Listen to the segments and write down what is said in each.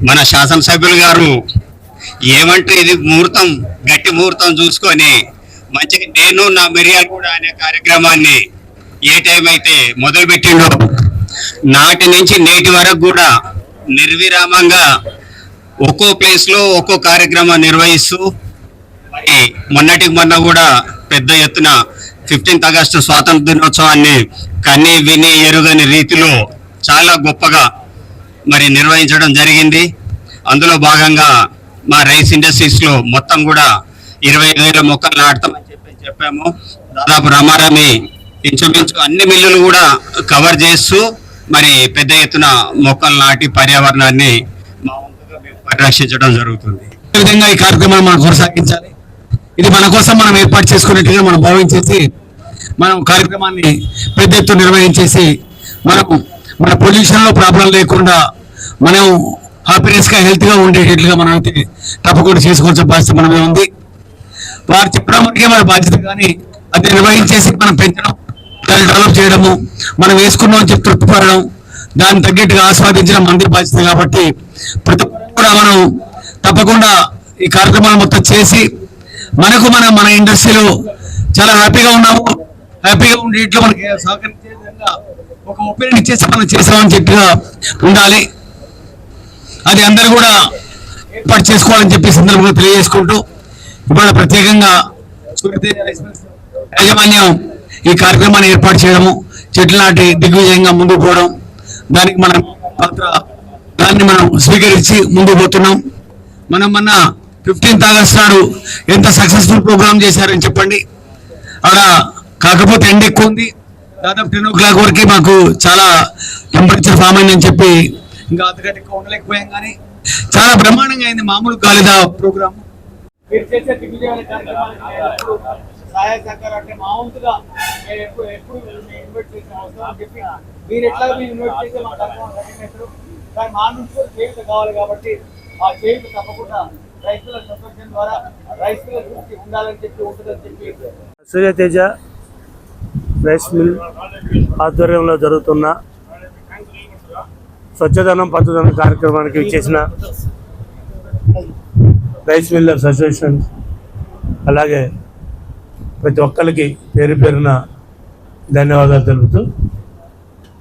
మన శాసనసభ్యులు గారు ఏమంటే ఇది ముహూర్తం గట్టి ముహూర్తం చూసుకొని మంచిగా నేను నా మిరియాలు కూడా అనే కార్యక్రమాన్ని ఏ టైం అయితే మొదలుపెట్టిండో నాటి నుంచి నేటి వరకు కూడా నిర్విరామంగా ఒక్కో ప్లేస్లో ఒక్కో కార్యక్రమం నిర్వహిస్తూ మరి మొన్నటికి మొన్న కూడా పెద్ద ఎత్తున ఫిఫ్టీన్త్ ఆగస్టు స్వాతంత్ర దినోత్సవాన్ని కన్నీ విని ఎరుగని రీతిలో చాలా గొప్పగా మరి నిర్వహించడం జరిగింది. అందులో భాగంగా మా రైస్ ఇండస్ట్రీస్లో మొత్తం కూడా ఇరవై వేల మొక్కలు నాటుతామని చెప్పి చెప్పాము. దాదాపు రమారమి ఇంచుమించు అన్ని మిల్లులు కూడా కవర్ చేస్తూ మరి పెద్ద ఎత్తున మొక్కలు నాటి పర్యావరణాన్ని మా వంతుగా మేము పరిరక్షించడం జరుగుతుంది. ఈ విధంగా ఈ కార్యక్రమాన్ని మనం కొనసాగించాలి? ఇది మన కోసం మనం ఏర్పాటు చేసుకున్నట్టుగా మనం భావించేసి మనం కార్యక్రమాన్ని పెద్ద ఎత్తున నిర్వహించేసి మనం మన పొల్యూషన్లో ప్రాబ్లం లేకుండా మనం హ్యాపీనెస్గా హెల్త్గా ఉండేటట్లుగా మనం అయితే తప్పకుండా చేసుకోవాల్సిన బాధ్యత మనమే ఉంది. వారు చెప్పడం వరకే మన బాధ్యత కానీ అది నిర్వహించేసి మనం పెంచడం దాన్ని డెవలప్ చేయడము మనం వేసుకున్నాం అని చెప్పి తృప్తిపడడం దాన్ని తగ్గట్టుగా ఆస్వాదించడం మంది బాధ్యత కాబట్టి ప్రతి కూడా మనం తప్పకుండా ఈ కార్యక్రమాలు మొత్తం చేసి మనకు మనం మన ఇండస్ట్రీలో చాలా హ్యాపీగా ఉన్నాము. హ్యాపీగా ఉండేట్లు మనకి సహకరించే విధంగా ఒక ఒపీనియన్ ఇచ్చేసి మనం చేసామని చెప్పిగా ఉండాలి. అది అందరూ కూడా ఏర్పాటు చేసుకోవాలని చెప్పి సందర్భంగా తెలియజేసుకుంటూ ఇవాళ ప్రత్యేకంగా యాజమాన్యం ఈ కార్యక్రమాన్ని ఏర్పాటు చేయడము చెట్లు నాటి దిగ్విజయంగా ముందుకు పోవడం దానికి మనం పాత్ర దాన్ని మనం స్వీకరించి ముందుకు పోతున్నాం. మనం మొన్న ఫిఫ్టీన్త్ ఆగస్ట్ నాడు ఎంత సక్సెస్ఫుల్ ప్రోగ్రామ్ చేశారని చెప్పండి. అక్కడ కాకపోతే ఎండ ఎక్కువ ఉంది. దాదాపు టెన్ ఓ క్లాక్ వరకు మాకు చాలా టెంపరేచర్ ఫామ్ అయిందని చెప్పి ఇంకా అంతకంటే ఎక్కువ ఉండలేకపోయాం కానీ చాలా బ్రహ్మాండంగా అయింది మామూలు కాలేదా ప్రోగ్రామ్. మీరు చేసే ఎప్పుడు సహాయ సహకారం అంటే మా వంతుగా మేము ఎప్పుడు ఇన్వైట్ అవసరం చెప్పి మీరు ఎట్లా మీరు ఇన్వైట్ చేస్తే మా కార్యక్రమం తగ్గినట్టు కానీ మా నుంచి కూడా చేయూత కావాలి కాబట్టి ఆ చేయూత తప్పకుండా రైతుల ద్వారా రైతుల దృష్టి ఉండాలని చెప్పి ఉంటుందని చెప్పి సూర్యతేజ రైస్ మిల్ ఆధ్వర్యంలో జరుగుతున్న స్వచ్ఛధనం పచ్చదనం కార్యక్రమానికి ఇచ్చేసిన రైస్ మిల్లర్స్ అసోసియేషన్ అలాగే ప్రతి ఒక్కరికి పేరు పేరున ధన్యవాదాలు తెలుపుతూ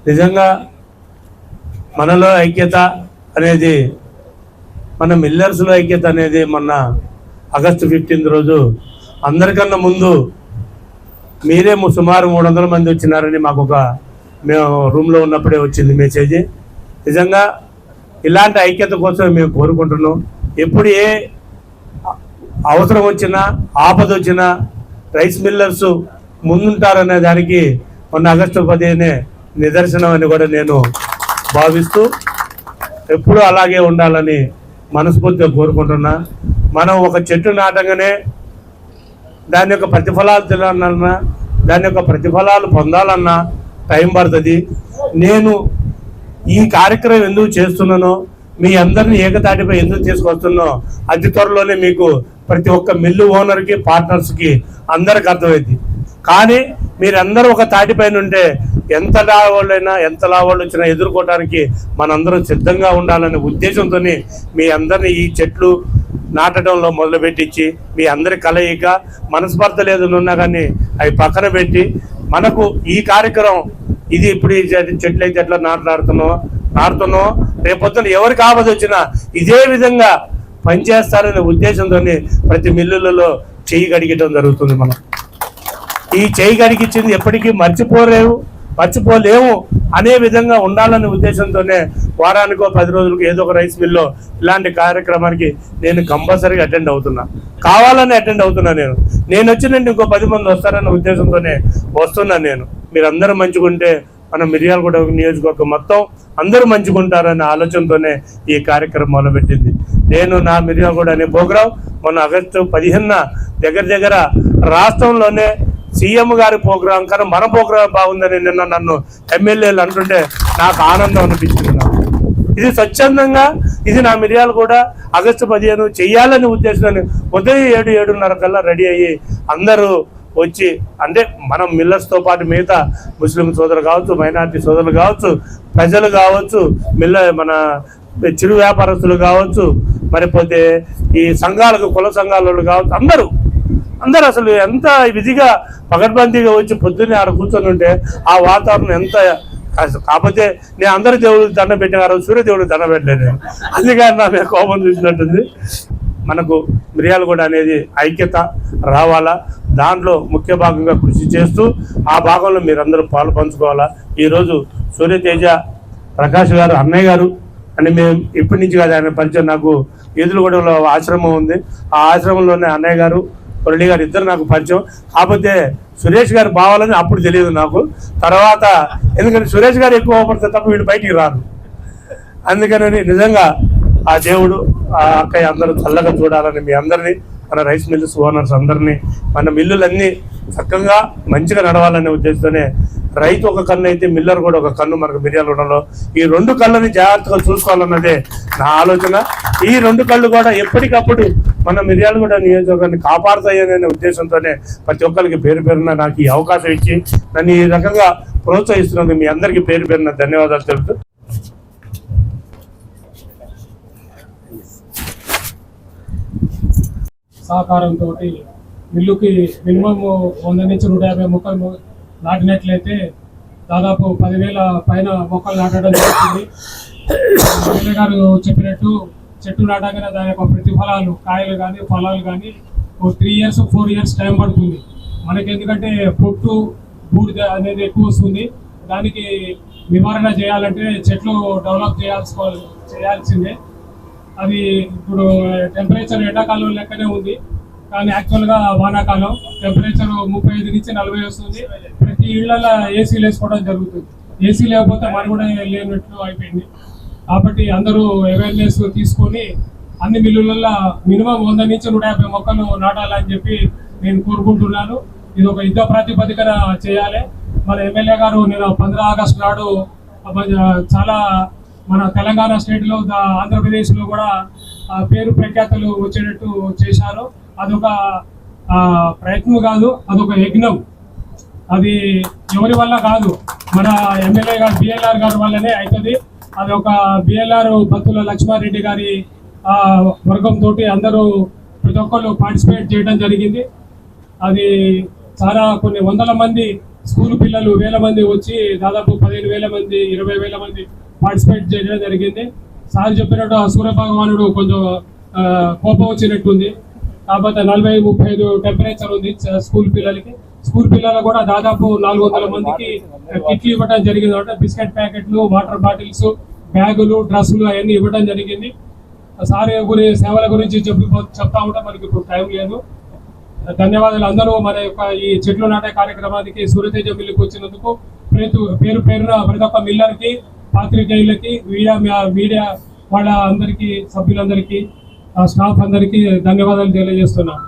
నిజంగా మనలో ఐక్యత అనేది మన మిల్లర్స్లో ఐక్యత అనేది మొన్న ఆగస్టు ఫిఫ్టీన్త్ రోజు అందరికన్నా ముందు మీరే సుమారు మూడు వందల మంది వచ్చినారని మాకు ఒక మేము రూమ్లో ఉన్నప్పుడే వచ్చింది మెసేజ్ నిజంగా ఇలాంటి ఐక్యత కోసం మేము కోరుకుంటున్నాం. ఎప్పుడు ఏ అవసరం వచ్చినా ఆపద వచ్చినా రైస్ మిల్లర్స్ ముందుంటారనే దానికి మొన్న ఆగస్టు పదిహేనే నిదర్శనం అని కూడా నేను భావిస్తూ ఎప్పుడూ అలాగే ఉండాలని మనస్ఫూర్తిగా కోరుకుంటున్నా. మనం ఒక చెట్టు నాటంగానే దాని యొక్క ప్రతిఫలాలు తినాలన్నా దాని యొక్క ప్రతిఫలాలు పొందాలన్నా టైం పడుతుంది. నేను ఈ కార్యక్రమం ఎందుకు చేస్తున్నానో మీ అందరిని ఏకతాటిపై ఎందుకు తీసుకొస్తున్నో అతి త్వరలోనే మీకు ప్రతి ఒక్క మిల్లు ఓనర్కి పార్ట్నర్స్కి అందరికి అర్థమైంది కానీ మీరందరూ ఒక తాటిపైన ఉంటే ఎంత లావాళ్ళైనా ఎంత లావాళ్ళు వచ్చినా ఎదుర్కోవడానికి మనందరం సిద్ధంగా ఉండాలనే ఉద్దేశంతో మీ అందరిని ఈ చెట్లు నాటడంలో మొదలుపెట్టించి మీ అందరి కలయిక మనస్పర్ధలు ఏదైనా ఉన్నా కానీ అవి పక్కన పెట్టి మనకు ఈ కార్యక్రమం ఇది ఇప్పుడు చెట్లు అయితే ఎట్లా నాట్లాడుతున్నావు నాడుతున్నావు రేపొద్దున ఎవరికి ఆపద వచ్చినా ఇదే విధంగా పనిచేస్తారనే ఉద్దేశంతో ప్రతి మిల్లులలో చెయ్యి గడిగటం జరుగుతుంది మనం. ఈ చేయి కడిగించింది ఎప్పటికీ మర్చిపోలేవు మర్చిపోలేము అనే విధంగా ఉండాలనే ఉద్దేశంతోనే వారానికో పది రోజులకు ఏదో ఒక రైస్ మిల్లో ఇలాంటి కార్యక్రమానికి నేను కంపల్సరీగా అటెండ్ అవుతున్నా. కావాలని అటెండ్ అవుతున్నా నేను. నేను వచ్చినండి ఇంకో పది మంది వస్తారన్న ఉద్దేశంతోనే వస్తున్నాను నేను. మీరందరూ మంచిగుంటే మన మిర్యాలగూడ నియోజకవర్గం మొత్తం అందరూ మంచుకుంటారనే ఆలోచనతోనే ఈ కార్యక్రమం మొదలుపెట్టింది. నేను నా మిర్యాలగూడ అనే ప్రోగ్రాం మొన్న ఆగస్టు పదిహేనున దగ్గర దగ్గర రాష్ట్రంలోనే సీఎం గారి ప్రోగ్రాం కన్నా మన ప్రోగ్రాం బాగుందని నిన్న నన్ను ఎమ్మెల్యేలు అంటుంటే నాకు ఆనందం అనిపించింది నాకు. ఇది స్వచ్ఛందంగా ఇది నా మిరియాలు కూడా ఆగస్టు పదిహేను చెయ్యాలని ఉద్దేశంతో ఉదయం ఏడు ఏడున్నర కల్లా రెడీ అయ్యి అందరూ వచ్చి అంటే మనం మిల్లర్స్తో పాటు మిగతా ముస్లిం సోదరులు కావచ్చు మైనార్టీ సోదరులు కావచ్చు ప్రజలు కావచ్చు మిల్ల మన చిరు వ్యాపారస్తులు కావచ్చు మరిపోతే ఈ సంఘాలకు కుల సంఘాల కావచ్చు అందరూ. అందరూ అసలు ఎంత విధిగా పగడ్బందీగా వచ్చి పొద్దున్నే ఆడ కూర్చొని ఉంటే ఆ వాతావరణం ఎంత కాకపోతే నేను అందరి దేవుడికి దండం పెట్టిన ఆ రోజు సూర్యదేవుడికి దండం పెట్టలేదు. అందుకని నా మీద కోపం చూసినట్టుంది. మనకు మిర్యాలగూడ అనేది ఐక్యత రావాలా? దాంట్లో ముఖ్య భాగంగా కృషి చేస్తూ ఆ భాగంలో మీరందరూ పాలు పంచుకోవాలా? ఈరోజు సూర్యతేజ ప్రకాష్ గారు అన్నయ్య గారు అని మేము ఇప్పటి నుంచి కాదు ఆయన పరిచయం నాకు ఎదురుగూడెంలో ఆశ్రమం ఉంది. ఆ ఆశ్రమంలోనే అన్నయ్య గారు మురళి గారు ఇద్దరు నాకు పరిచయం. కాకపోతే సురేష్ గారు బావాలని అప్పుడు తెలియదు నాకు. తర్వాత ఎందుకంటే సురేష్ గారు ఎక్కువ అవపడితే తప్ప వీళ్ళు బయటికి రారు. అందుకని నిజంగా ఆ దేవుడు ఆ అక్కయ్య అందరూ చల్లగా చూడాలని మీ అందరినీ మన రైస్ మిల్స్ ఓనర్స్ అందరినీ మన మిల్లులన్నీ చక్కగా మంచిగా నడవాలనే ఉద్దేశంతోనే రైతు ఒక కన్ను అయితే మిల్లర్ కూడా ఒక కన్ను మనకు మిర్యాలగూడలో ఈ రెండు కళ్ళని జాగ్రత్తగా చూసుకోవాలన్నదే నా ఆలోచన. ఈ రెండు కళ్ళు కూడా ఎప్పటికప్పుడు మన మిర్యాలగూడ నియోజకవర్గాన్ని కాపాడుతాయనే ఉద్దేశంతోనే ప్రతి ఒక్కరికి పేరు పేరున నాకు ఈ అవకాశం ఇచ్చి నన్ను ఈ రకంగా ప్రోత్సహిస్తున్నందుకు మీ అందరికీ పేరు పేరున ధన్యవాదాలు తెలుపుతూ సహకారంతో మిల్లుకి మినిమం వంద నుంచి నూట యాభై మొక్కలు నాటినట్లయితే దాదాపు పదివేల పైన మొక్కలు నాటడం జరుగుతుంది. గారు చెప్పినట్టు చెట్టు నాటగానే దాని యొక్క ప్రతిఫలాలు కాయలు కానీ ఫలాలు కానీ ఓ three years four years time పడుతుంది. మనకి ఎందుకంటే పొట్టు బూడిద అనేది ఎక్కువ వస్తుంది. దానికి నివారణ చేయాలంటే చెట్లు డెవలప్ చేయాల్సి చేయాల్సిందే. అది ఇప్పుడు టెంపరేచర్ ఎండాకాలం లెక్కనే ఉంది. కానీ యాక్చువల్గా వానాకాలం టెంపరేచర్ ముప్పై ఐదు నుంచి నలభై వస్తుంది. ప్రతి ఇళ్ళలో ఏసీలు వేసుకోవడం జరుగుతుంది. ఏసీ లేకపోతే మనం కూడా లేనట్లు అయిపోయింది. కాబట్టి అందరూ అవేర్నెస్ తీసుకొని అన్ని మిల్లులలో మినిమం వంద నుంచి నూట యాభై మొక్కలు నాటాలని చెప్పి నేను కోరుకుంటున్నాను. ఇది ఒక యుద్ధ ప్రాతిపదికన చేయాలి. మన ఎమ్మెల్యే గారు నేను పంద్ర ఆగస్టు నాడు చాలా మన తెలంగాణ స్టేట్లో ఆంధ్రప్రదేశ్లో కూడా పేరు ప్రఖ్యాతలు వచ్చేటట్టు చేశారు. అదొక ప్రయత్నం కాదు అదొక యజ్ఞం. అది ఎవరి వల్ల కాదు మన ఎమ్మెల్యే గారు బిఎల్ఆర్ గారి వల్లనే అవుతుంది అది ఒక బిఎల్ఆర్ బత్తుల లక్ష్మారెడ్డి గారి ఆ, వర్గం తోటి అందరూ ప్రతి ఒక్కరు పార్టిసిపేట్ చేయడం జరిగింది. అది చాలా కొన్ని వందల మంది స్కూల్ పిల్లలు వేల మంది వచ్చి దాదాపు పదిహేను వేల మంది ఇరవై వేల మంది పార్టిసిపేట్ చేయడం జరిగింది. సార్ చెప్పినట్టు ఆ సూర్య భగవానుడు కొంచెం కోపం వచ్చినట్టుంది. కాకపోతే నలభై ముప్పై ఐదు టెంపరేచర్ ఉంది స్కూల్ పిల్లలకి. స్కూల్ పిల్లలు కూడా దాదాపు నాలుగు వందల మందికి కిట్లు ఇవ్వడం జరిగింది. అంటే బిస్కెట్ ప్యాకెట్లు వాటర్ బాటిల్స్ బ్యాగులు డ్రెస్సులు అవన్నీ ఇవ్వడం జరిగింది. సార్ గురి సేవల గురించి చెప్పి చెప్తా ఉంటే మనకి ఇప్పుడు టైం లేదు. ధన్యవాదాలు అందరూ. మన యొక్క ఈ చెట్లు నాటే కార్యక్రమానికి సూర్యతేజ మిల్లుకి వచ్చినందుకు ప్రతి పేరు పేరున ప్రతి ఒక్క మిల్లర్కి పాత్రికేయులకి మీడియా మీడియా వాళ్ళ అందరికీ సభ్యులందరికీ స్టాఫ్ అందరికీ ధన్యవాదాలు తెలియజేస్తున్నాను.